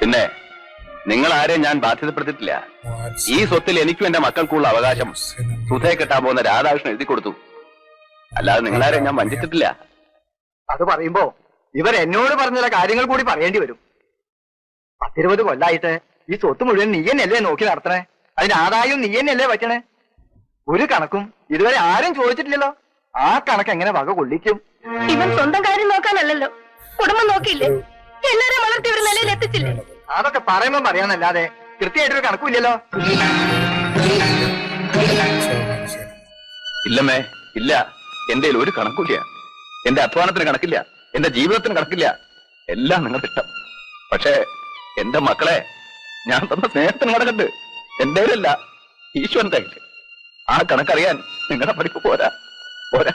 പിന്നെ നിങ്ങൾ ആരെയും ഞാൻ ബാധ്യതപ്പെടുത്തിട്ടില്ല ഈ സ്വത്തിൽ എനിക്കും എന്റെ മക്കൾക്കുള്ള അവകാശം സുധയെ കെട്ടാൻ പോകുന്ന രാധാകൃഷ്ണൻ എഴുതി കൊടുത്തു. അല്ലാതെ നിങ്ങളാരെയും ഞാൻ വഞ്ചിച്ചിട്ടില്ല. അത് പറയുമ്പോ ഇവർ എന്നോട് പറഞ്ഞ കാര്യങ്ങൾ കൂടി പറയേണ്ടി വരും. പത്തിരുപത് കൊല്ലായിട്ട് ഈ സ്വത്ത് മുഴുവൻ നീ എന്നല്ലേ നോക്കി നടത്തണേ? അതിന് ആദായം നീ എന്നല്ലേ പറ്റണേ ഒരു കണക്കും ഇതുവരെ ആരും ചോദിച്ചിട്ടില്ലല്ലോ. ആ കണക്ക് എങ്ങനെ വക കൊള്ളിക്കും ഇവൻ സ്വന്തം കാര്യം നോക്കാനല്ലല്ലോ. കുടുംബം നോക്കിയില്ലേ? നിലയിൽ എത്തിച്ചില്ലേ. അതൊക്കെ പറയുമ്പോ പറയാന്നല്ലാതെ കൃത്യമായിട്ടൊരു കണക്കുമില്ലല്ലോ. ഇല്ലമ്മേ ഇല്ല. എന്റെ ഒരു കണക്കില്ല എന്റെ അധ്വാനത്തിന് കണക്കില്ല. എന്റെ ജീവിതത്തിന് കണക്കില്ല. എല്ലാം നിങ്ങളുടെ ഇഷ്ടം പക്ഷേ എന്റെ മക്കളെ ഞാൻ തന്ന സ്നേഹത്തിന് കണക്കുണ്ട്. എന്റെ അല്ല ഈശ്വരന്റെ ആ കണക്കറിയാൻ നിങ്ങളുടെ പഠിപ്പ് പോരാ. പോരാ.